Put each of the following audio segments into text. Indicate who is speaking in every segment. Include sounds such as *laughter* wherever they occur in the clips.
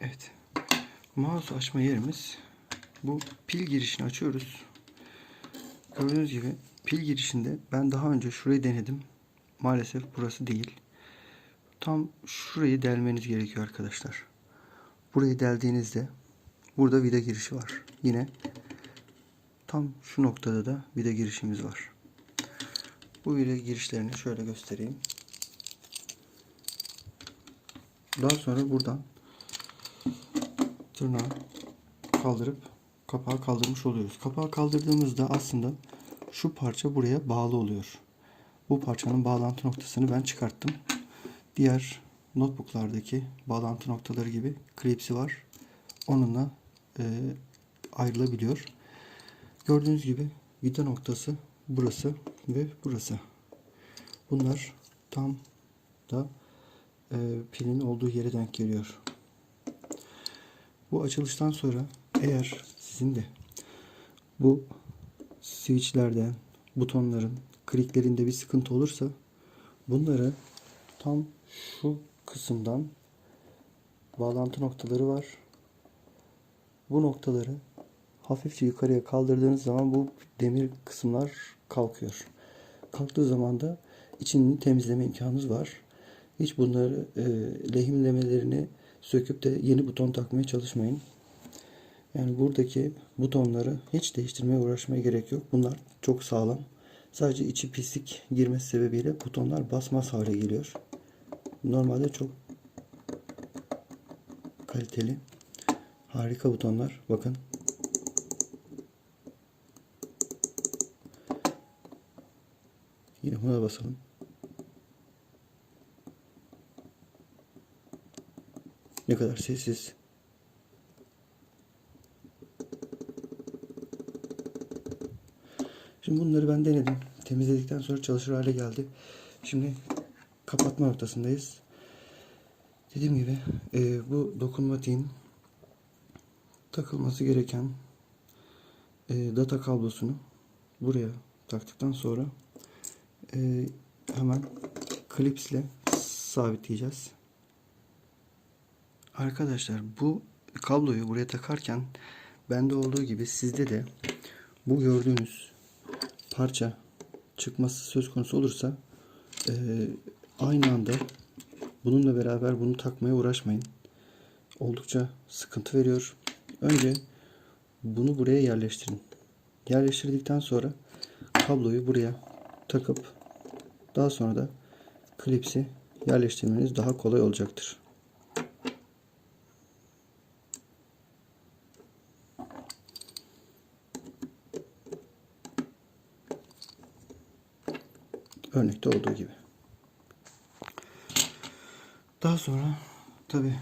Speaker 1: Evet. Mouse açma yerimiz bu pil girişini açıyoruz. Gördüğünüz gibi pil girişinde ben daha önce şurayı denedim. Maalesef burası değil. Tam şurayı delmeniz gerekiyor arkadaşlar. Burayı deldiğinizde burada vida girişi var. Yine tam şu noktada da vida girişimiz var. Bu vida girişlerini şöyle göstereyim. Daha sonra buradan tırnağı kaldırıp kapağı kaldırmış oluyoruz. Kapağı kaldırdığımızda aslında şu parça buraya bağlı oluyor. Bu parçanın bağlantı noktasını ben çıkarttım. Diğer notebooklardaki bağlantı noktaları gibi klipsi var. Onunla e, ayrılabiliyor. Gördüğünüz gibi vida noktası burası ve burası. Bunlar tam da e, pilin olduğu yere denk geliyor. Bu açılıştan sonra eğer sizin de bu switchlerden butonların kliklerinde bir sıkıntı olursa bunları tam şu kısımdan bağlantı noktaları var. Bu noktaları hafifçe yukarıya kaldırdığınız zaman bu demir kısımlar kalkıyor. Kalktığı zaman da içini temizleme imkanınız var. Hiç bunları e, lehimlemelerini söküp de yeni buton takmaya çalışmayın. Yani buradaki butonları hiç değiştirmeye uğraşmaya gerek yok. Bunlar çok sağlam. Sadece içi pislik girmesi sebebiyle butonlar basmaz hale geliyor. Normalde çok kaliteli. Harika butonlar. Bakın. Yine buna basalım. Ne kadar sessiz. Şimdi bunları ben denedim. Temizledikten sonra çalışır hale geldi. Şimdi kapatma noktasındayız. Dediğim gibi e, bu dokunmatiğin takılması gereken e, data kablosunu buraya taktıktan sonra e, hemen klipsle sabitleyeceğiz. Arkadaşlar bu kabloyu buraya takarken bende olduğu gibi sizde de bu gördüğünüz parça çıkması söz konusu olursa e, aynı anda bununla beraber bunu takmaya uğraşmayın. Oldukça sıkıntı veriyor. Önce bunu buraya yerleştirin. Yerleştirdikten sonra kabloyu buraya takıp daha sonra da klipsi yerleştirmeniz daha kolay olacaktır. Örnekte olduğu gibi. Daha sonra tabi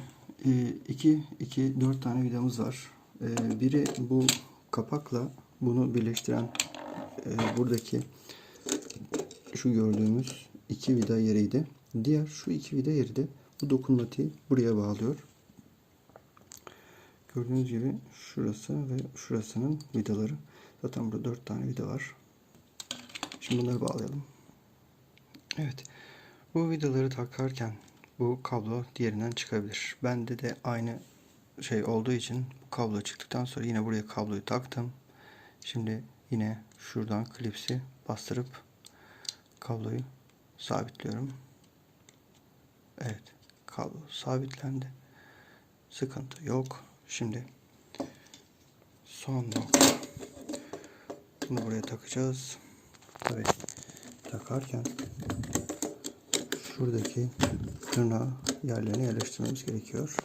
Speaker 1: 2 2 4 tane vidamız var. E, biri bu kapakla bunu birleştiren e, buradaki şu gördüğümüz iki vida yeriydi. Diğer şu iki vida yeri de bu dokunmatiği buraya bağlıyor. Gördüğünüz gibi şurası ve şurasının vidaları. Zaten burada dört tane vida var. Şimdi bunları bağlayalım. Evet. Bu vidaları takarken bu kablo diğerinden çıkabilir. Bende de aynı şey olduğu için bu kablo çıktıktan sonra yine buraya kabloyu taktım. Şimdi yine şuradan klipsi bastırıp kabloyu sabitliyorum. Evet. Kablo sabitlendi. Sıkıntı yok. Şimdi son nokta. Bunu buraya takacağız. Tabii takarken şuradaki tırnağı yerlerine yerleştirmemiz gerekiyor.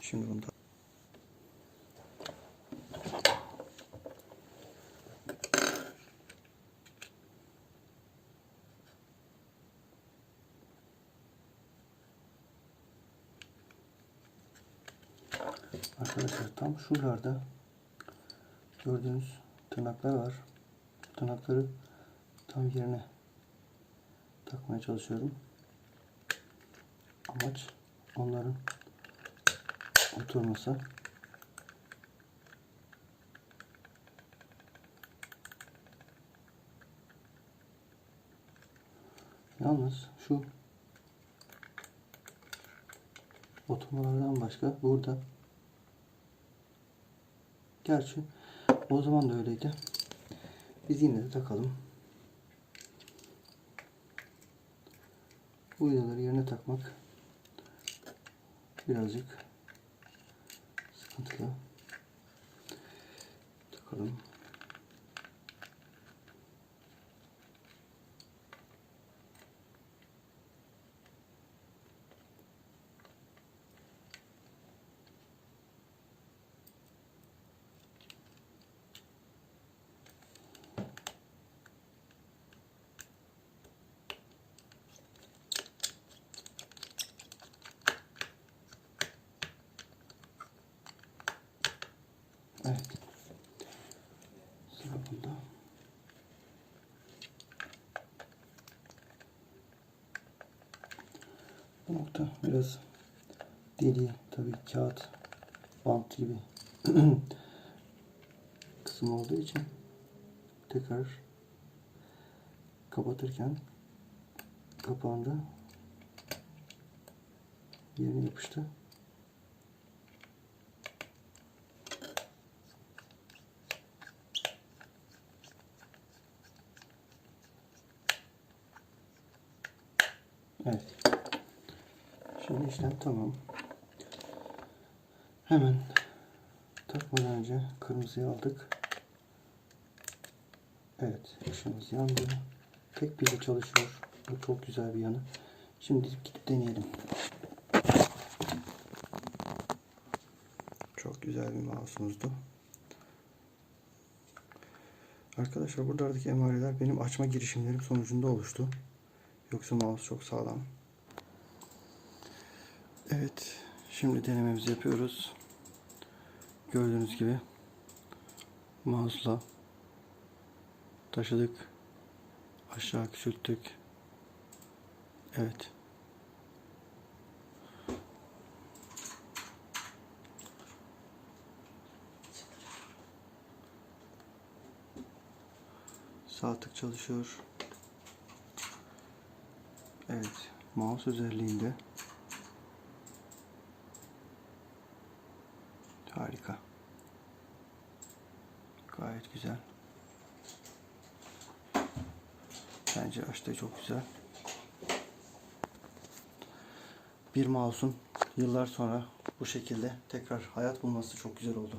Speaker 1: Şimdi bunu da Arkadaşlar tam şuralarda gördüğünüz tırnaklar var. Tırnakları tam yerine takmaya çalışıyorum. Amaç onların oturması. Yalnız şu otomalardan başka burada gerçi o zaman da öyleydi. Biz yine de takalım. Bu vidaları yerine takmak birazcık sıkıntılı. Takalım. Bu nokta biraz deli tabii kağıt bant gibi *clears throat* kısım olduğu için tekrar kapatırken kapağında yerine yapıştı. Evet. Şimdi işlem tamam. Hemen takmadan önce kırmızıyı aldık. Evet, ışığımız yandı. Tek pille çalışıyor. Bu çok güzel bir yanı. Şimdi gidip deneyelim. Çok güzel bir mouse'umuzdu. Arkadaşlar buradaki emareler benim açma girişimlerim sonucunda oluştu. Yoksa mouse çok sağlam. Evet. Şimdi denememizi yapıyoruz. Gördüğünüz gibi mouse'la taşıdık. Aşağı küçülttük. Evet. Sağ tık çalışıyor. Evet. Mouse özelliğinde harika. Gayet güzel. Bence açtığı çok güzel. Bir mouse'un yıllar sonra bu şekilde tekrar hayat bulması çok güzel oldu.